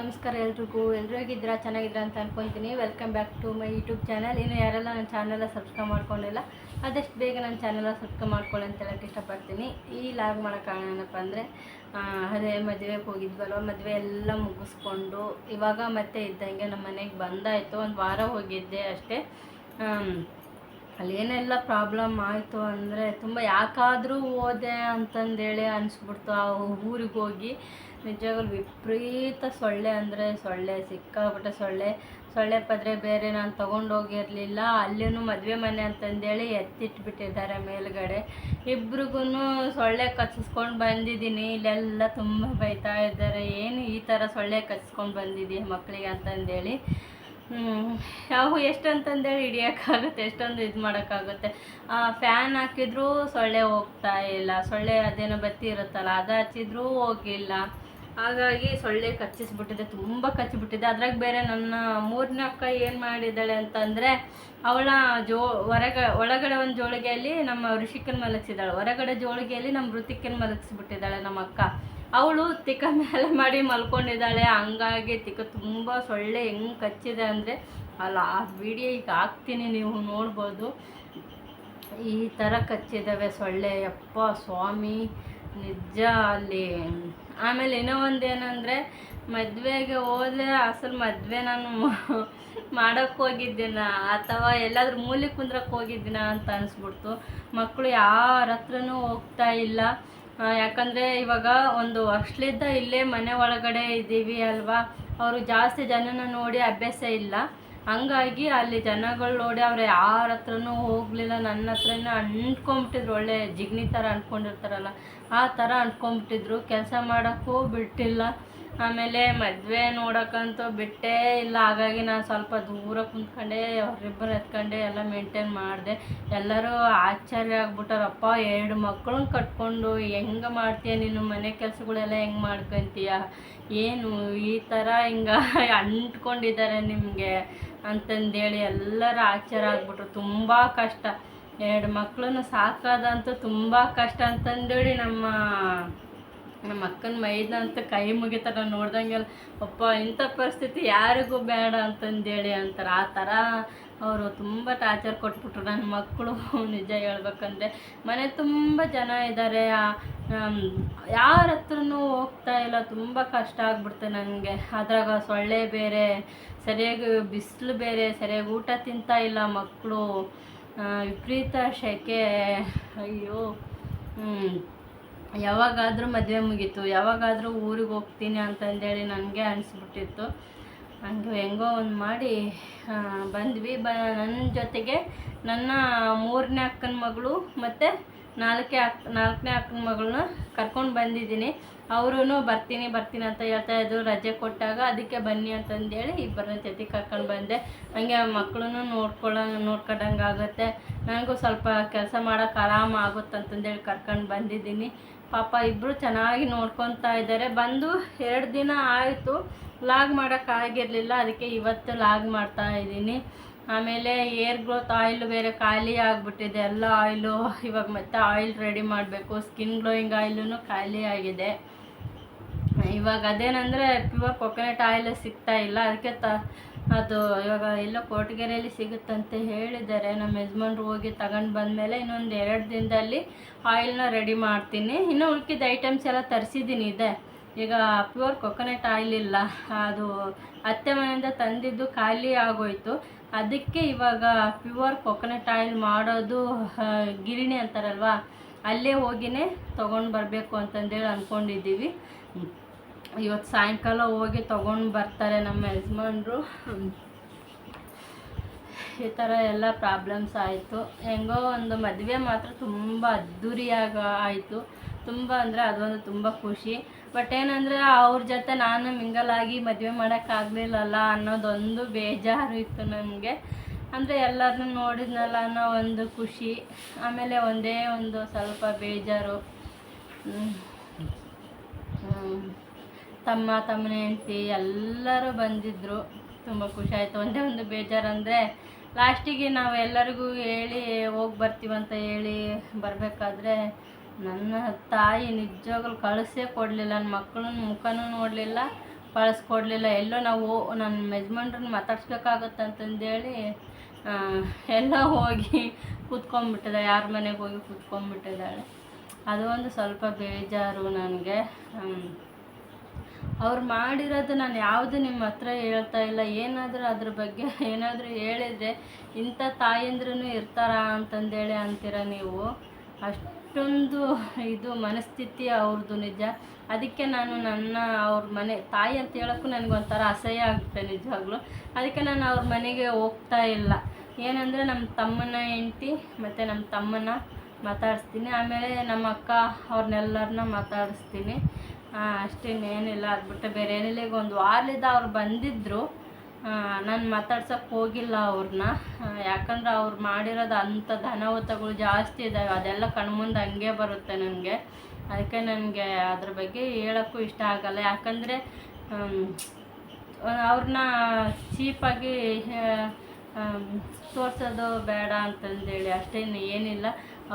ನಮಸ್ಕಾರ ಎಲ್ರಿಗೂ ಎಲ್ಲರೂ ಹೇಗಿದ್ದೀರಾ ಚೆನ್ನಾಗಿದ್ದೀರಾ ಅಂತ ಅನ್ಕೊತೀನಿ. Welcome back to my YouTube channel ಇನ್ನು ಯಾರೆಲ್ಲ ನನ್ನ ಚಾನಲ್ನ ಸಬ್ಸ್ಕ್ರೈಬ್ ಮಾಡ್ಕೊಂಡಿಲ್ಲ, ಆದಷ್ಟು ಬೇಗ ನನ್ನ ಚಾನಲ್ನ ಸಬ್ಸ್ಕ್ರೈಬ್ ಮಾಡ್ಕೊಳ್ಳಿ ಅಂತ ಹೇಳಕ್ಕೆ ಇಷ್ಟಪಡ್ತೀನಿ. ಈ ಲಾಗ್ ಮಾಡೋ ಕಾರಣ ಏನಪ್ಪ ಅಂದರೆ ಅದೇ ಮದುವೆಗೆ ಹೋಗಿದ್ವಲ್ವ? ಮದುವೆ ಎಲ್ಲ ಮುಗಿಸ್ಕೊಂಡು, ಇವಾಗ ಮತ್ತೆ ಇದ್ದಂಗೆ ನಮ್ಮ ಮನೆಗೆ ಬಂದಾಯಿತು. ಒಂದು ವಾರ ಹೋಗಿದ್ದೆ ಅಷ್ಟೇ. ಅಲ್ಲಿ ಏನೆಲ್ಲ ಪ್ರಾಬ್ಲಮ್ ಆಯಿತು ಅಂದರೆ, ತುಂಬ ಯಾಕಾದರೂ ಹೋದೆ ಅಂತಂದೇಳಿ ಅನಿಸ್ಬಿಡ್ತು ಆ ಊರಿಗೆ ಹೋಗಿ. ನಿಜವಾಗ್ಲೂ ವಿಪರೀತ ಸೊಳ್ಳೆ ಅಂದರೆ ಸೊಳ್ಳೆ, ಸಿಕ್ಕಾಪಟ್ಟೆ ಸೊಳ್ಳೆ. ಸೊಳ್ಳೆ ಪದ್ರೆ ಬೇರೆ ನಾನು ತೊಗೊಂಡೋಗಿರಲಿಲ್ಲ. ಅಲ್ಲಿನೂ ಮದುವೆ ಮನೆ ಅಂತಂದೇಳಿ ಎತ್ತಿಟ್ಬಿಟ್ಟಿದ್ದಾರೆ ಮೇಲುಗಡೆ. ಇಬ್ರಿಗೂ ಸೊಳ್ಳೆ ಕಚ್ಚಿಸ್ಕೊಂಡು ಬಂದಿದ್ದೀನಿ. ಇಲ್ಲೆಲ್ಲ ತುಂಬ ಬೈತಾ ಇದ್ದಾರೆ. ಏನು ಈ ಥರ ಸೊಳ್ಳೆ ಕಚ್ಚಿಸ್ಕೊಂಡು ಬಂದಿದ್ದೀಯ ಮಕ್ಕಳಿಗೆ ಅಂತಂದೇಳಿ. ಯಾವ ಎಷ್ಟಂತಂದೇಳಿ ಹಿಡಿಯೋಕ್ಕಾಗುತ್ತೆ, ಎಷ್ಟೊಂದು ಇದು ಮಾಡೋಕ್ಕಾಗುತ್ತೆ. ಫ್ಯಾನ್ ಹಾಕಿದ್ರೂ ಸೊಳ್ಳೆ ಹೋಗ್ತಾ ಇಲ್ಲ. ಸೊಳ್ಳೆ ಅದೇನೋ ಬತ್ತಿ ಇರುತ್ತಲ್ಲ ಅದು ಹಚ್ಚಿದ್ರೂ ಹೋಗಿಲ್ಲ. ಹಾಗಾಗಿ ಸೊಳ್ಳೆ ಕಚ್ಚಿಸ್ಬಿಟ್ಟಿದೆ, ತುಂಬ ಕಚ್ಚಿಬಿಟ್ಟಿದೆ. ಅದ್ರಾಗ ಬೇರೆ ನನ್ನ ಮೂರನೇ ಅಕ್ಕ ಏನು ಮಾಡಿದ್ದಾಳೆ ಅಂತಂದರೆ, ಅವಳ ಜೋ, ಹೊರಗ, ಒಳಗಡೆ ಒಂದು ಜೋಳಿಗೆಯಲ್ಲಿ ನಮ್ಮ ಋಷಿಕನ್ ಮಲಗಿಸಿದ್ದಾಳೆ. ಹೊರಗಡೆ ಜೋಳಿಗೆಯಲ್ಲಿ ನಮ್ಮ ಋತಿಕನ್ ಮಲಗಿಸ್ಬಿಟ್ಟಿದ್ದಾಳೆ ನಮ್ಮ ಅಕ್ಕ. ಅವಳು ತಿಕ್ಕ ಮೇಲೆ ಮಾಡಿ ಮಲ್ಕೊಂಡಿದ್ದಾಳೆ. ಹಂಗಾಗಿ ತಿಕ್ಕ ತುಂಬ ಸೊಳ್ಳೆ ಹೆಂಗೆ ಕಚ್ಚಿದೆ ಅಂದರೆ, ಅಲ್ಲ, ಆ ವಿಡಿಯೋ ಈಗ ಹಾಕ್ತೀನಿ, ನೀವು ನೋಡ್ಬೋದು. ಈ ಥರ ಕಚ್ಚಿದ್ದಾವೆ ಸೊಳ್ಳೆ. ಯಪ್ಪ ಸ್ವಾಮಿ. ನಿಜ ಅಲ್ಲಿ. ಆಮೇಲೆ ಇನ್ನೂ ಒಂದು ಏನಂದರೆ, ಮದುವೆಗೆ ಹೋದ್ರೆ ಅಸಲು ಮದುವೆ ನಾನು ಮಾಡೋಕ್ಕೆ ಹೋಗಿದ್ದೀನ? ಅಥವಾ ಎಲ್ಲಾದರೂ ಮೂಲೆ ಕುಂದ್ರಕ್ಕೆ ಹೋಗಿದ್ದೀನ ಅಂತ ಅನಿಸ್ಬಿಡ್ತು. ಮಕ್ಕಳು ಯಾರ ಹತ್ರನೂ ಹೋಗ್ತಾ ಇಲ್ಲ. ಯಾಕಂದರೆ ಇವಾಗ ಒಂದು ವರ್ಷಲಿದ್ದ ಇಲ್ಲೇ ಮನೆ ಒಳಗಡೆ ಇದ್ದೀವಿ ಅಲ್ವಾ? ಅವರು ಜಾಸ್ತಿ ಜನನ ನೋಡಿ ಅಭ್ಯಾಸ ಇಲ್ಲ. ಹಂಗಾಗಿ ಅಲ್ಲಿ ಜನಗಳು ನೋಡಿ ಅವ್ರು ಯಾರ ಹತ್ರನೂ ಹೋಗಲಿಲ್ಲ ನನ್ನ ಹತ್ರನೇ ಅಂಟ್ಕೊಂಬಿಟ್ಟಿದ್ರು. ಒಳ್ಳೆ ಜಿಗ್ನಿ ಥರ ಅಂಟ್ಕೊಂಡಿರ್ತಾರಲ್ಲ, ಆ ಥರ ಅಂಟ್ಕೊಂಬಿಟ್ಟಿದ್ರು. ಕೆಲಸ ಮಾಡೋಕ್ಕೂ ಬಿಟ್ಟಿಲ್ಲ ಆಮೇಲೆ ಮದುವೆ ನೋಡೋಕ್ಕಂತೂ ಬಿಟ್ಟೇ ಇಲ್ಲ. ಹಾಗಾಗಿ ನಾನು ಸ್ವಲ್ಪ ದೂರ ಕುಂತ್ಕೊಂಡೆ, ಅವರಿಬ್ಬರು ಎತ್ಕೊಂಡೆ, ಎಲ್ಲ ಮೇಂಟೈನ್ ಮಾಡಿದೆ. ಎಲ್ಲರೂ ಆಶ್ಚರ್ಯ ಆಗ್ಬಿಟ್ಟಾರಪ್ಪ ಎರಡು ಮಕ್ಕಳನ್ನ ಕಟ್ಕೊಂಡು ಹೆಂಗೆ ಮಾಡ್ತೀಯ? ನೀನು ಮನೆ ಕೆಲಸಗಳೆಲ್ಲ ಹೆಂಗೆ ಮಾಡ್ಕೊತೀಯ? ಏನು ಈ ಥರ ಹಿಂಗೆ ಅಂಟ್ಕೊಂಡಿದ್ದಾರೆ ನಿಮಗೆ? ಅಂತಂದೇಳಿ ಎಲ್ಲರೂ ಆಶ್ಚರ್ಯ ಆಗ್ಬಿಟ್ರು. ತುಂಬ ಕಷ್ಟ. ಎರಡು ಮಕ್ಕಳನ್ನು ಸಾಕೋದಂತೂ ತುಂಬ ಕಷ್ಟ ಅಂತಂದೇಳಿ ನಮ್ಮ ನಮ್ಮ ಅಕ್ಕನ ಮೈದಂತ ಕೈ ಮುಗಿತಾರ ನೋಡ್ದಂಗೆಲ್ಲ, ಅಪ್ಪ, ಇಂಥ ಪರಿಸ್ಥಿತಿ ಯಾರಿಗೂ ಬೇಡ ಅಂತಂದೇಳಿ ಅಂತಾರೆ. ಆ ಥರ ಅವರು ತುಂಬ ಟಾರ್ಚರ್ ಕೊಟ್ಬಿಟ್ರು. ನನ್ನ ಮಕ್ಕಳು ನಿಜ ಹೇಳ್ಬೇಕಂದ್ರೆ, ಮನೆ ತುಂಬ ಜನ ಇದ್ದಾರೆ ಯಾರ ಹತ್ರನೂ ಹೋಗ್ತಾ ಇಲ್ಲ. ತುಂಬ ಕಷ್ಟ ಆಗ್ಬಿಡ್ತು ನನಗೆ. ಅದ್ರಾಗ ಸೊಳ್ಳೆ ಬೇರೆ, ಸರಿಯಾಗಿ ಬಿಸಿಲು ಬೇರೆ, ಸರಿಯಾಗಿ ಊಟ ತಿಂತಾ ಇಲ್ಲ ಮಕ್ಕಳು. ವಿಪರೀತ ಶೆಕೆ. ಅಯ್ಯೋ ಯಾವಾಗಾದರೂ ಮದುವೆ ಮುಗೀತು, ಯಾವಾಗಾದರೂ ಊರಿಗೆ ಹೋಗ್ತೀನಿ ಅಂತಂದೇಳಿ ನನಗೆ ಅನಿಸ್ಬಿಟ್ಟಿತ್ತು. ಹಂಗೆ ಹೆಂಗೋ ಒಂದು ಮಾಡಿ ಬಂದ್ವಿ. ಬ ನನ್ನ ಜೊತೆಗೆ ನನ್ನ ಮೂರನೇ ಅಕ್ಕನ ಮಗಳು ಮತ್ತು ನಾಲ್ಕೇ ಅಕ್ ನಾಲ್ಕನೇ ಅಕ್ಕನ ಮಗಳನ್ನ ಕರ್ಕೊಂಡು ಬಂದಿದ್ದೀನಿ. ಅವರೂ ಬರ್ತೀನಿ ಬರ್ತೀನಿ ಅಂತ ಹೇಳ್ತಾ ಇದ್ರು. ರಜೆ ಕೊಟ್ಟಾಗ ಅದಕ್ಕೆ ಬನ್ನಿ ಅಂತಂದೇಳಿ ಇಬ್ಬರನ್ನ ಜೊತೆ ಕರ್ಕೊಂಡು ಬಂದೆ. ಹಂಗೆ ಮಕ್ಕಳನ್ನು ನೋಡ್ಕೊಂಡಂಗೆ ಆಗುತ್ತೆ. ನನಗೂ ಸ್ವಲ್ಪ ಕೆಲಸ ಮಾಡೋಕೆ ಆರಾಮ ಆಗುತ್ತೆ ಅಂತಂದೇಳಿ ಕರ್ಕೊಂಡು ಬಂದಿದ್ದೀನಿ. ಪಾಪ ಇಬ್ಬರು ಚೆನ್ನಾಗಿ ನೋಡ್ಕೊತಾ ಇದ್ದಾರೆ ಬಂದು ಎರಡು ದಿನ ಆಯಿತು. ಲಾಗ್ ಮಾಡೋಕ್ಕಾಗಿರಲಿಲ್ಲ ಅದಕ್ಕೆ ಇವತ್ತು ಲಾಗ್ ಮಾಡ್ತಾ ಇದ್ದೀನಿ. ಆಮೇಲೆ ಏರ್ ಗ್ರೋತ್ ಆಯಿಲ್ ಬೇರೆ ಖಾಲಿ ಆಗಿಬಿಟ್ಟಿದೆ, ಎಲ್ಲ ಆಯಿಲು ಇವಾಗ ಮತ್ತೆ ಆಯಿಲ್ ರೆಡಿ ಮಾಡಬೇಕು ಸ್ಕಿನ್ ಗ್ಲೋಯಿಂಗ್ ಆಯಿಲೂ ಖಾಲಿ ಆಗಿದೆ. ಇವಾಗ ಅದೇನಂದರೆ ಪ್ಯೂರ್ ಕೊಕೊನಟ್ ಆಯಿಲ್ ಸಿಗ್ತಾ ಇಲ್ಲ, ಅದಕ್ಕೆ ತ, ಅದು ಇವಾಗ ಎಲ್ಲೋ ಕೋಟಗೆರೆಯಲ್ಲಿ ಸಿಗುತ್ತಂತೆ ಹೇಳಿದ್ದಾರೆ. ನಮ್ಮ ಯಜಮಾನ್ರು ಹೋಗಿ ತಗೊಂಡು ಬಂದಮೇಲೆ ಇನ್ನೊಂದು ಎರಡು ದಿನದಲ್ಲಿ ಆಯಿಲ್ನ ರೆಡಿ ಮಾಡ್ತೀನಿ. ಇನ್ನು ಉಳ್ಕಿದ ಐಟಮ್ಸ್ ಎಲ್ಲ ತರಿಸಿದ್ದೀನಿ ಇದೆ. ಈಗ ಪ್ಯೂರ್ ಕೊಕೊನಟ್ ಆಯಿಲ್ ಇಲ್ಲ, ಅದು ಅತ್ತೆ ಮನೆಯಿಂದ ತಂದಿದ್ದು ಖಾಲಿ ಆಗೋಯ್ತು. ಅದಕ್ಕೆ ಇವಾಗ ಪ್ಯೂರ್ ಕೊಕೊನಟ್ ಆಯಿಲ್ ಮಾಡೋದು ಗಿರಿಣಿ ಅಂತಾರಲ್ವಾ? ಅಲ್ಲೇ ಹೋಗಿನೇ ತೊಗೊಂಡು ಬರಬೇಕು ಅಂತಂದೇಳಿ ಅಂದ್ಕೊಂಡಿದ್ದೀವಿ ಇವತ್ತು ಸಾಯಂಕಾಲ ಹೋಗಿ ತೊಗೊಂಡು ಬರ್ತಾರೆ ನಮ್ಮ ಯಜಮಾನ್ರು. ಈ ಥರ ಎಲ್ಲ ಪ್ರಾಬ್ಲಮ್ಸ್ ಆಯಿತು. ಹೆಂಗೋ ಒಂದು ಮದುವೆ ಮಾತ್ರ ತುಂಬ ಅದ್ಧೂರಿಯಾಗಿ ಆಯಿತು. ತುಂಬ ಅಂದರೆ ಅದೊಂದು ತುಂಬ ಖುಷಿ. ಬಟ್ ಏನಂದರೆ ಅವ್ರ ಜೊತೆ ನಾನು ಮಿಂಗಲ್ ಆಗಿ ಮದುವೆ ಮಾಡೋಕ್ಕಾಗಲಿಲ್ಲಲ್ಲ ಅನ್ನೋದೊಂದು ಬೇಜಾರು ಇತ್ತು ನನಗೆ. ಅಂದರೆ ಎಲ್ಲರನ್ನು ನೋಡಿದ್ನಲ್ಲ ಅನ್ನೋ ಒಂದು ಖುಷಿ. ಆಮೇಲೆ ಒಂದೇ ಒಂದು ಸ್ವಲ್ಪ ಬೇಜಾರು. ತಮ್ಮ, ತಮ್ಮನ ಹೆಂಡತಿ ಎಲ್ಲರೂ ಬಂದಿದ್ದರು ತುಂಬ ಖುಷಿ ಆಯಿತು. ಒಂದೇ ಒಂದು ಬೇಜಾರಂದರೆ ಲಾಸ್ಟಿಗೆ ನಾವು ಎಲ್ಲರಿಗೂ ಹೇಳಿ ಹೋಗಿ ಬರ್ತೀವಂತ ಹೇಳಿ ಬರಬೇಕಾದ್ರೆ ನನ್ನ ತಾಯಿ ನಿಜವಾಗ್ಲೂ ಕಳಿಸೇ ಕೊಡಲಿಲ್ಲ ನನ್ನ ಮಕ್ಕಳನ್ನ ಮುಖನೂ ನೋಡಲಿಲ್ಲ ಕಳಿಸ್ಕೊಡ್ಲಿಲ್ಲ. ಎಲ್ಲೋ ನಾವು ನನ್ನ ಯಜಮಾನ್ರನ್ನ ಮಾತಾಡ್ಸ್ಬೇಕಾಗತ್ತೆ ಅಂತಂದೇಳಿ ಆ, ಎಲ್ಲ ಹೋಗಿ ಕೂತ್ಕೊಂಡ್ಬಿಟ್ಟಿದ್ದಾಳೆ ಯಾರ ಮನೆಗೆ ಹೋಗಿ ಕೂತ್ಕೊಂಡ್ಬಿಟ್ಟಿದ್ದಾಳೆ. ಅದು ಒಂದು ಸ್ವಲ್ಪ ಬೇಜಾರು ನನಗೆ. ಅವ್ರು ಮಾಡಿರೋದು ನಾನು ಯಾವುದು ನಿಮ್ಮ ಹತ್ರ ಹೇಳ್ತಾ ಇಲ್ಲ. ಏನಾದರೂ ಅದ್ರ ಬಗ್ಗೆ ಏನಾದರೂ ಹೇಳಿದರೆ ಇಂಥ ತಾಯಂದ್ರೂ ಇರ್ತಾರಾ ಅಂತಂದೇಳಿ ಅಂತೀರ ನೀವು? ಅಷ್ಟೊಂದು ಇದು ಮನಸ್ಥಿತಿ ಅವ್ರದ್ದು ನಿಜ. ಅದಕ್ಕೆ ನಾನು ನನ್ನ ಅವ್ರ ಮನೆ, ತಾಯಿ ಅಂತ ಹೇಳೋಕ್ಕೂ ನನಗೊಂಥರ ಅಸಹ್ಯ ಆಗುತ್ತೆ ನಿಜವಾಗ್ಲೂ. ಅದಕ್ಕೆ ನಾನು ಅವ್ರ ಮನೆಗೆ ಹೋಗ್ತಾ ಇಲ್ಲ. ಏನಂದರೆ ನಮ್ಮ ತಮ್ಮನ ಹೆಂಡ್ತಿ ಮತ್ತು ನಮ್ಮ ತಮ್ಮನ ಮಾತಾಡಿಸ್ತೀನಿ. ಆಮೇಲೆ ನಮ್ಮ ಅಕ್ಕ ಅವ್ರನ್ನೆಲ್ಲರನ್ನ ಮಾತಾಡಿಸ್ತೀನಿ. ಅಷ್ಟೇನೇನಿಲ್ಲ ಅದ್ಬಿಟ್ಟು ಅದು ಬಿಟ್ಟು ಬೇರೆ ಏನಿಲ್ಲ. ಈಗ ಒಂದು ವಾರದಿಂದ ಅವ್ರು ಬಂದಿದ್ದರು ನಾನು ಮಾತಾಡ್ಸೋಕ್ಕೆ ಹೋಗಿಲ್ಲ ಅವ್ರನ್ನ ಯಾಕಂದ್ರೆ ಅವ್ರು ಮಾಡಿರೋದು ಅಂಥ ಧನವತಗಳು ಜಾಸ್ತಿ ಇದ್ದಾವೆ ಅದೆಲ್ಲ ಕಣ್ಮುಂದೆ ಹಂಗೆ ಬರುತ್ತೆ ನನಗೆ. ಅದಕ್ಕೆ ನನಗೆ ಅದ್ರ ಬಗ್ಗೆ ಹೇಳೋಕ್ಕೂ ಇಷ್ಟ ಆಗಲ್ಲ. ಯಾಕಂದರೆ ಅವ್ರನ್ನ ಚೀಪಾಗಿ ತೋರಿಸೋದು ಬೇಡ ಅಂತಂದೇಳಿ. ಅಷ್ಟೇನು ಏನಿಲ್ಲ.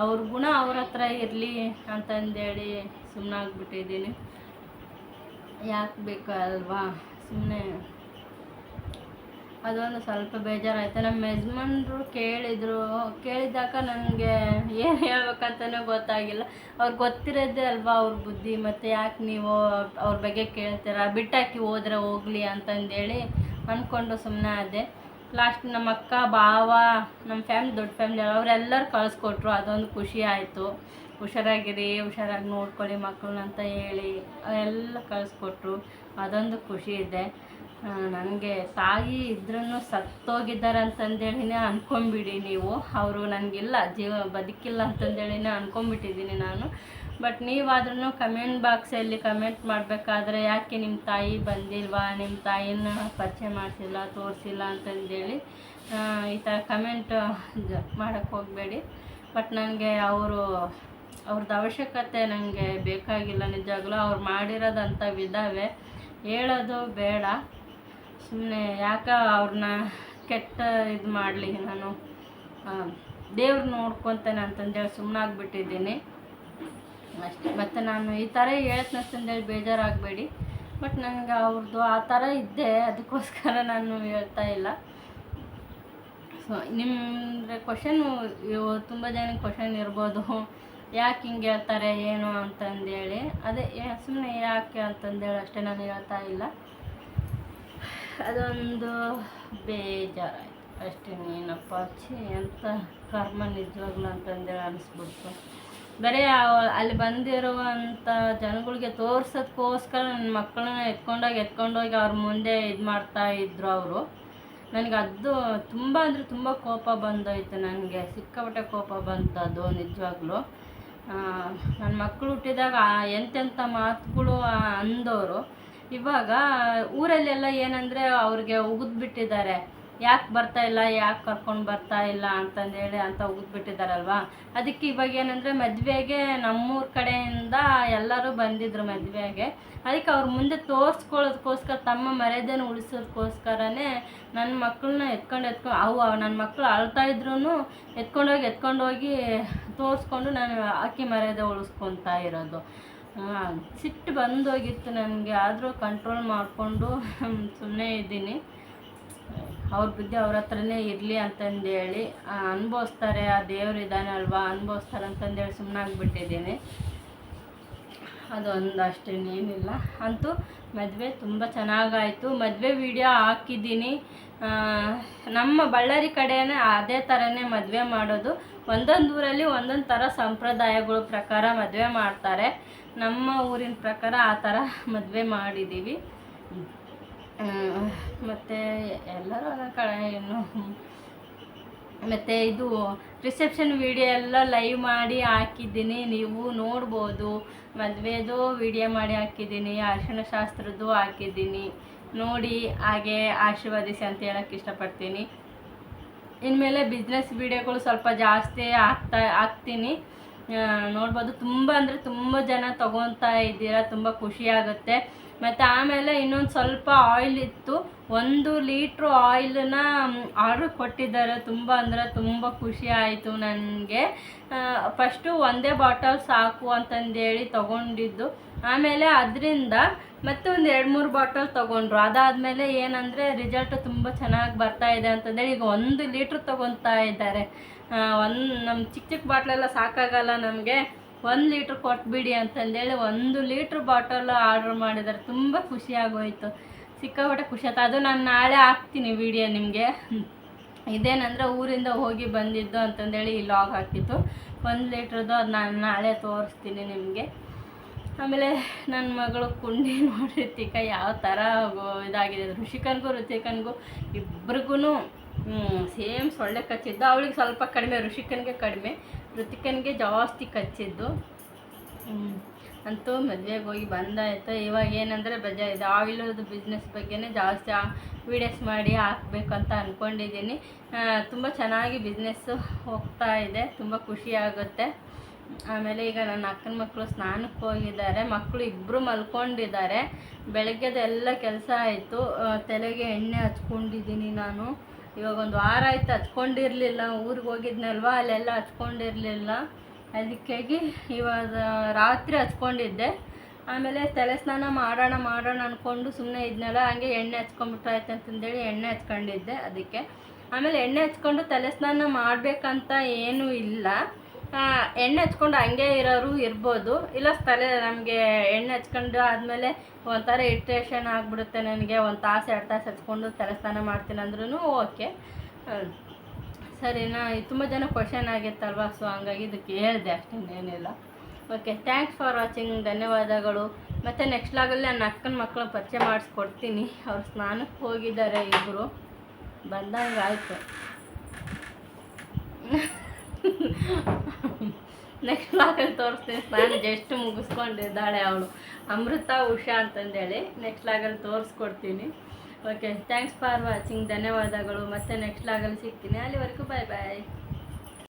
ಅವ್ರ ಗುಣ ಅವ್ರ ಹತ್ರ ಇರಲಿ ಅಂತಂದೇಳಿ ಸುಮ್ಮನಾಗ್ಬಿಟ್ಟಿದ್ದೀನಿ ಯಾಕೆ ಬೇಕು ಅಲ್ವಾ? ಸುಮ್ಮನೆ ಅದೊಂದು ಸ್ವಲ್ಪ ಬೇಜಾರಾಯಿತು. ನಮ್ಮ ಯಜಮಾನ್ರು ಕೇಳಿದರು. ಕೇಳಿದಾಗ ನನಗೆ ಏನು ಹೇಳ್ಬೇಕಂತಲೂ ಗೊತ್ತಾಗಿಲ್ಲ. ಅವ್ರು ಗೊತ್ತಿರೋದೇ ಅಲ್ವಾ ಅವ್ರ ಬುದ್ಧಿ, ಮತ್ತು ಯಾಕೆ ನೀವು ಅವ್ರ ಬಗ್ಗೆ ಕೇಳ್ತೀರಾ? ಬಿಟ್ಟಾಕಿ ಹೋದ್ರೆ ಹೋಗಲಿ ಅಂತಂದೇಳಿ ಅಂದ್ಕೊಂಡು ಸುಮ್ಮನೆ ಆದೆ. ಲಾಸ್ಟ್ ನಮ್ಮ ಅಕ್ಕ, ಭಾವ, ನಮ್ಮ ಫ್ಯಾಮ್ಲಿ, ದೊಡ್ಡ ಫ್ಯಾಮ್ಲಿ ಅವರೆಲ್ಲರೂ ಕಳಿಸ್ಕೊಟ್ರು. ಅದೊಂದು ಖುಷಿ ಆಯಿತು. ಹುಷಾರಾಗಿರಿ, ಹುಷಾರಾಗಿ ನೋಡ್ಕೊಳ್ಳಿ ಮಕ್ಕಳನ್ನ ಅಂತ ಹೇಳಿ ಎಲ್ಲ ಕಳಿಸ್ಕೊಟ್ರು. ಅದೊಂದು ಖುಷಿ ಇದೆ. ನನಗೆ ತಾಯಿ ಇದ್ರೂ ಸತ್ತೋಗಿದ್ದಾರೆ ಅಂತಂದೇಳಿನೇ ಅಂದ್ಕೊಂಬಿಡಿ ನೀವು. ಅವರು ನನಗಿಲ್ಲ, ಜೀವ ಬದುಕಿಲ್ಲ ಅಂತಂದೇಳಿನೇ ಅಂದ್ಕೊಂಬಿಟ್ಟಿದ್ದೀನಿ ನಾನು. ಬಟ್ ನೀವಾದ್ರೂ ಕಮೆಂಟ್ ಬಾಕ್ಸಲ್ಲಿ ಕಮೆಂಟ್ ಮಾಡಬೇಕಾದ್ರೆ ಯಾಕೆ ನಿಮ್ಮ ತಾಯಿ ಬಂದಿಲ್ವಾ ನಿಮ್ಮ ತಾಯಿನ ಪರಿಚಯ ಮಾಡಿಸಿಲ್ಲ, ತೋರಿಸಿಲ್ಲ ಅಂತಂದೇಳಿ ಈ ಥರ ಕಮೆಂಟ್ ಮಾಡೋಕ್ಕೆ ಹೋಗಬೇಡಿ. ಬಟ್ ನನಗೆ ಅವರು ಅವ್ರದ್ದು ಅವಶ್ಯಕತೆ ನನಗೆ ಬೇಕಾಗಿಲ್ಲ, ನಿಜಾಗಲೂ ಅವ್ರು ಮಾಡಿರೋದಂಥ ವಿಧವೇ. ಹೇಳೋದು ಬೇಡ. ಸುಮ್ಮನೆ ಯಾಕೆ ಅವ್ರನ್ನ ಕೆಟ್ಟ ಇದು ಮಾಡಲಿ ನಾನು? ದೇವ್ರು ನೋಡ್ಕೊತಾನೆ ಅಂತಂದೇಳಿ ಸುಮ್ಮನಾಗ್ಬಿಟ್ಟಿದ್ದೀನಿ ಅಷ್ಟೇ. ಮತ್ತು ನಾನು ಈ ಥರ ಹೇಳ್ತಂತಂದೇಳಿ ಬೇಜಾರಾಗಬೇಡಿ. ಬಟ್ ನನಗೆ ಅವ್ರದ್ದು ಆ ಥರ ಇದ್ದೆ, ಅದಕ್ಕೋಸ್ಕರ ನಾನು ಹೇಳ್ತಾ ಇಲ್ಲ. ಸೊ ನಿಮ್ಮ ಕ್ವಶನು ತುಂಬ ಜನಕ್ಕೆ ಕ್ವಶನ್ ಇರ್ಬೋದು. ಯಾಕೆ ಹಿಂಗೆ ಹೇಳ್ತಾರೆ, ಏನು ಅಂತಂದೇಳಿ. ಅದೇ ಸುಮ್ಮನೆ ಯಾಕೆ ಅಂತಂದೇಳಿ ಅಷ್ಟೇ ನಾನು ಹೇಳ್ತಾ ಇಲ್ಲ. ಅದೊಂದು ಬೇಜಾರಾಯಿತು ಅಷ್ಟೇ ಏನಪ್ಪ ಛೀ ಅಂತ ಕರ್ಮ ನಿಜವಾಗ್ಲು ಅಂತಂದೇಳಿ ಅನಿಸ್ಬಿಡ್ತು. ಬರೀ ಅಲ್ಲಿ ಬಂದಿರುವಂಥ ಜನಗಳಿಗೆ ತೋರ್ಸೋದಕ್ಕೋಸ್ಕರ ನನ್ನ ಮಕ್ಕಳನ್ನ ಎತ್ಕೊಂಡೋಗಿ ಎತ್ಕೊಂಡೋಗಿ ಅವ್ರ ಮುಂದೆ ಇದು ಮಾಡ್ತಾ ಇದ್ರು ಅವರು. ನನಗೆ ಅದು ತುಂಬ ಅಂದರೆ ತುಂಬ ಕೋಪ ಬಂದೋಯ್ತು ನನಗೆ. ಸಿಕ್ಕಾಪಟ್ಟೆ ಕೋಪ ಬಂತದ್ದು ನಿಜವಾಗ್ಲೂ. ನನ್ನ ಮಕ್ಕಳು ಹುಟ್ಟಿದಾಗ ಎಂತೆಂಥ ಮಾತುಗಳು ಅಂದವರು ಇವಾಗ ಊರಲ್ಲೆಲ್ಲ ಏನಂದರೆ ಅವ್ರಿಗೆ ಉಗಿದ್ಬಿಟ್ಟಿದ್ದಾರೆ. ಯಾಕೆ ಬರ್ತಾ ಇಲ್ಲ, ಯಾಕೆ ಕರ್ಕೊಂಡು ಬರ್ತಾ ಇಲ್ಲ ಅಂತಂದೇಳಿ ಅಂತ ಉಗಿದ್ಬಿಟ್ಟಿದ್ದಾರಲ್ವಾ? ಅದಕ್ಕೆ ಇವಾಗ ಏನಂದರೆ ಮದುವೆಗೆ ನಮ್ಮೂರ ಕಡೆಯಿಂದ ಎಲ್ಲರೂ ಬಂದಿದ್ರು ಮದುವೆಗೆ. ಅದಕ್ಕೆ ಅವ್ರ ಮುಂದೆ ತೋರಿಸ್ಕೊಳ್ಳೋದಕ್ಕೋಸ್ಕರ ತಮ್ಮ ಮರ್ಯಾದೆನ ಉಳಿಸೋದಕ್ಕೋಸ್ಕರನೇ ನನ್ನ ಮಕ್ಕಳನ್ನ ಎತ್ಕೊಂಡು ಎತ್ಕೊಂಡು ಅವು ನನ್ನ ಮಕ್ಕಳು ಅಳ್ತಾ ಇದ್ರೂ ಎತ್ಕೊಂಡೋಗಿ ಎತ್ಕೊಂಡೋಗಿ ತೋರಿಸ್ಕೊಂಡು ನಾನು ಅಕ್ಕಿ ಮರ್ಯಾದೆ ಉಳಿಸ್ಕೊತಾ ಇರೋದು. ಸಿಟ್ಟು ಬಂದೋಗಿತ್ತು ನನಗೆ. ಆದರೂ ಕಂಟ್ರೋಲ್ ಮಾಡಿಕೊಂಡು ಸುಮ್ಮನೆ ಇದ್ದೀನಿ. ಅವ್ರ ಬುದ್ಧಿ ಅವ್ರ ಹತ್ರನೇ ಇರಲಿ ಅಂತಂದೇಳಿ ಅನುಭವಿಸ್ತಾರೆ, ಆ ದೇವ್ರು ಇದ್ದಾನೆ ಅಲ್ವಾ, ಅನುಭವಿಸ್ತಾರೆ ಅಂತಂದೇಳಿ ಸುಮ್ಮನಾಗ್ಬಿಟ್ಟಿದ್ದೀನಿ ಅದೊಂದು ಅಷ್ಟೇನೇನಿಲ್ಲ ಅಂತೂ ಮದುವೆ ತುಂಬ ಚೆನ್ನಾಗಾಯಿತು. ಮದುವೆ ವಿಡಿಯೋ ಹಾಕಿದ್ದೀನಿ. ನಮ್ಮ ಬಳ್ಳಾರಿ ಕಡೆಯೇ ಅದೇ ಥರನೇ ಮದುವೆ ಮಾಡೋದು. ಒಂದೊಂದು ಊರಲ್ಲಿ ಒಂದೊಂದು ಥರ ಸಂಪ್ರದಾಯಗಳ ಪ್ರಕಾರ ಮದುವೆ ಮಾಡ್ತಾರೆ. ನಮ್ಮ ಊರಿನ ಪ್ರಕಾರ ಆ ಥರ ಮದುವೆ ಮಾಡಿದ್ದೀವಿ ಮತ್ತು ಎಲ್ಲರೂ ಅದರ ಕಡೆ ಏನು ಮತ್ತು ಇದು ರಿಸೆಪ್ಷನ್ ವಿಡಿಯೋ ಎಲ್ಲ ಲೈವ್ ಮಾಡಿ ಹಾಕಿದ್ದೀನಿ. ನೀವು ನೋಡ್ಬೋದು. ಮದುವೆದು ವಿಡಿಯೋ ಮಾಡಿ ಹಾಕಿದ್ದೀನಿ. ಅರಿಶಿಣ ಶಾಸ್ತ್ರದ್ದು ಹಾಕಿದ್ದೀನಿ. ನೋಡಿ ಹಾಗೆ ಆಶೀರ್ವಾದಿಸಿ ಅಂತ ಹೇಳಕ್ಕೆ ಇಷ್ಟಪಡ್ತೀನಿ. ಇನ್ಮೇಲೆ ಬಿಸ್ನೆಸ್ ವಿಡಿಯೋಗಳು ಸ್ವಲ್ಪ ಜಾಸ್ತಿ ಹಾಕ್ತಾ ಹಾಕ್ತೀನಿ ನೋಡ್ಬೋದು. ತುಂಬ ಅಂದರೆ ತುಂಬ ಜನ ತೊಗೊತಾ ಇದ್ದೀರಾ, ತುಂಬ ಖುಷಿ ಆಗುತ್ತೆ. ಮತ್ತು ಆಮೇಲೆ ಇನ್ನೊಂದು ಸ್ವಲ್ಪ ಆಯಿಲ್ ಇತ್ತು. ಒಂದು ಲೀಟ್ರು ಆಯಿಲನ್ನ ಆರ್ಡ್ರ್ ಕೊಟ್ಟಿದ್ದಾರೆ. ತುಂಬ ಅಂದರೆ ತುಂಬ ಖುಷಿ ಆಯಿತು ನನಗೆ. ಫಸ್ಟು ಒಂದೇ ಬಾಟಲ್ ಸಾಕು ಅಂತಂದೇಳಿ ತೊಗೊಂಡಿದ್ದು. ಆಮೇಲೆ ಅದರಿಂದ ಮತ್ತೆ ಒಂದು ಎರಡು ಮೂರು ಬಾಟಲ್ ತೊಗೊಂಡ್ರು. ಅದಾದಮೇಲೆ ಏನಂದರೆ ರಿಸಲ್ಟ್ ತುಂಬ ಚೆನ್ನಾಗಿ ಬರ್ತಾ ಇದೆ ಅಂತಂದೇಳಿ ಈಗ ಒಂದು ಲೀಟ್ರ್ ತೊಗೊತಾ ಇದ್ದಾರೆ. ಒಂದು ನಮ್ಮ ಚಿಕ್ಕ ಚಿಕ್ಕ ಬಾಟ್ಲೆಲ್ಲ ಸಾಕಾಗಲ್ಲ ನಮಗೆ. ಒಂದು ಲೀಟ್ರ್ ಕೊಟ್ಬಿಡಿ ಅಂತಂದೇಳಿ ಒಂದು ಲೀಟ್ರ್ ಬಾಟಲ್ ಆರ್ಡ್ರ್ ಮಾಡಿದ್ದಾರೆ ತುಂಬ ಖುಷಿ ಆಗೋಯ್ತು. ಸಿಕ್ಕಾಪಟ್ಟೆ ಖುಷಿ ಆಯ್ತು. ಅದು ನಾನು ನಾಳೆ ಹಾಕ್ತೀನಿ ವಿಡಿಯೋ ನಿಮಗೆ. ಇದೇನಂದ್ರೆ ಊರಿಂದ ಹೋಗಿ ಬಂದಿದ್ದು ಅಂತಂದೇಳಿ ಈ ಲಾಗ್ ಹಾಕಿತ್ತು ಒಂದು ಲೀಟ್ರದ್ದು ಅದು ನಾನು ನಾಳೆ ತೋರಿಸ್ತೀನಿ ನಿಮಗೆ. ಆಮೇಲೆ ನನ್ನ ಮಗಳು ಕುಂಡಿ ನೋಡಿ ಋತಿಕ ಯಾವ ಥರ ಇದಾಗಿದೆ. ಋಷಿಕನ್ಗೂ ಋತಿಕನ್ಗೂ ಇಬ್ರಿಗೂ ಸೇಮ್ ಸೊಳ್ಳೆ ಕಚ್ಚಿದ್ದು. ಅವಳಿಗೆ ಸ್ವಲ್ಪ ಕಡಿಮೆ, ಋಷಿಕನ್ಗೆ ಕಡಿಮೆ. ಋತಿಕನ್ಗೆ ಜಾಸ್ತಿ ಕಚ್ಚಿದ್ದು. ಅಂತೂ ಮದುವೆಗೆ ಹೋಗಿ ಬಂದಾಯಿತು. ಇವಾಗ ಏನಂದರೆ ಬಜಾ ಇದೆ ಆಯಿಲದು ಬಿಸ್ನೆಸ್ ಬಗ್ಗೆನೇ ಜಾಸ್ತಿ ವೀಡಿಯೋಸ್ ಮಾಡಿ ಹಾಕ್ಬೇಕು ಅಂತ ಅಂದ್ಕೊಂಡಿದ್ದೀನಿ ತುಂಬ ಚೆನ್ನಾಗಿ ಬಿಸ್ನೆಸ್ಸು ಹೋಗ್ತಾ ಇದೆ. ತುಂಬ ಖುಷಿ ಆಗುತ್ತೆ. ಆಮೇಲೆ ಈಗ ನನ್ನ ಅಕ್ಕನ ಮಕ್ಕಳು ಸ್ನಾನಕ್ಕೆ ಹೋಗಿದ್ದಾರೆ, ಮಕ್ಕಳು ಇಬ್ಬರು ಮಲ್ಕೊಂಡಿದ್ದಾರೆ. ಬೆಳಗ್ಗೆದೆಲ್ಲ ಕೆಲಸ ಆಯಿತು. ತಲೆಗೆ ಎಣ್ಣೆ ಹಚ್ಕೊಂಡಿದ್ದೀನಿ ನಾನು. ಇವಾಗ ಒಂದು ವಾರ ಆಯಿತು ಹಚ್ಕೊಂಡಿರಲಿಲ್ಲ. ಊರಿಗೆ ಹೋಗಿದ್ನಲ್ವ? ಅಲ್ಲೆಲ್ಲ ಹಚ್ಕೊಂಡಿರಲಿಲ್ಲ. ಅದಕ್ಕಾಗಿ ಇವಾಗ ರಾತ್ರಿ ಹಚ್ಕೊಂಡಿದ್ದೆ. ಆಮೇಲೆ ತಲೆ ಸ್ನಾನ ಮಾಡೋಣ ಮಾಡೋಣ ಅಂದ್ಕೊಂಡು ಸುಮ್ಮನೆ ಇದ್ನಲ್ಲ, ಹಂಗೆ ಎಣ್ಣೆ ಹಚ್ಕೊಂಡ್ಬಿಟ್ರಾಯ್ತು ಅಂತಂದೇಳಿ ಎಣ್ಣೆ ಹಚ್ಕೊಂಡಿದ್ದೆ ಅದಕ್ಕೆ. ಆಮೇಲೆ ಎಣ್ಣೆ ಹಚ್ಕೊಂಡು ತಲೆ ಸ್ನಾನ ಮಾಡಬೇಕಂತ ಏನೂ ಇಲ್ಲ. ಎಣ್ಣೆ ಹಚ್ಕೊಂಡು ಹಂಗೆ ಇರೋರು ಇರ್ಬೋದು. ಇಲ್ಲ ತಲೆ ನಮಗೆ ಎಣ್ಣೆ ಹಚ್ಕೊಂಡು ಆದಮೇಲೆ ಒಂಥರ ಇರಿಟೇಷನ್ ಆಗಿಬಿಡುತ್ತೆ ನನಗೆ. ಒಂದು ತಾಸು, ಎರಡು ತಾಸು ಹಚ್ಕೊಂಡು ತಲೆ ಸ್ನಾನ ಮಾಡ್ತೀನಿ ಅಂದ್ರೂ ಓಕೆ. ಸರಿನಾ ತುಂಬ ಜನ ಕ್ವಶನ್ ಆಗಿತ್ತಲ್ವಾ? ಸೊ ಹಂಗಾಗಿ ಇದಕ್ಕೆ ಹೇಳಿದೆ ಅಷ್ಟೇನೇನಿಲ್ಲ ಓಕೆ ಥ್ಯಾಂಕ್ಸ್ ಫಾರ್ ವಾಚಿಂಗ್ ಧನ್ಯವಾದಗಳು. ಮತ್ತು ನೆಕ್ಸ್ಟ್ ಲಾಗಲ್ಲಿ ನನ್ನ ಅಕ್ಕನ ಮಕ್ಕಳನ್ನ ಪರಿಚಯ ಮಾಡಿಸ್ಕೊಡ್ತೀನಿ. ಅವ್ರು ಸ್ನಾನಕ್ಕೆ ಹೋಗಿದ್ದಾರೆ ಇಬ್ಬರು ಬಂದಂಗೆ ಆಯಿತು ನೆಕ್ಸ್ಟ್ ಲಾಗಲ್ಲಿ ತೋರಿಸ್ತೀನಿ ಸ್ನಾನ ಜಸ್ಟ್ ಮುಗಿಸ್ಕೊಂಡಿದ್ದಾಳೆ ಅವಳು. ಅಮೃತ, ಉಷಾ ಅಂತಂದೇಳಿ ನೆಕ್ಸ್ಟ್ ಲಾಗಲ್ಲಿ ತೋರಿಸ್ಕೊಡ್ತೀನಿ. ಓಕೆ ಥ್ಯಾಂಕ್ಸ್ ಫಾರ್ ವಾಚಿಂಗ್ ಧನ್ಯವಾದಗಳು. ಮತ್ತೆ ನೆಕ್ಸ್ಟ್ ಲಾಗಲ್ಲಿ ಸಿಗ್ತೀನಿ. ಅಲ್ಲಿವರೆಗೂ ಬಾಯ್ ಬಾಯ್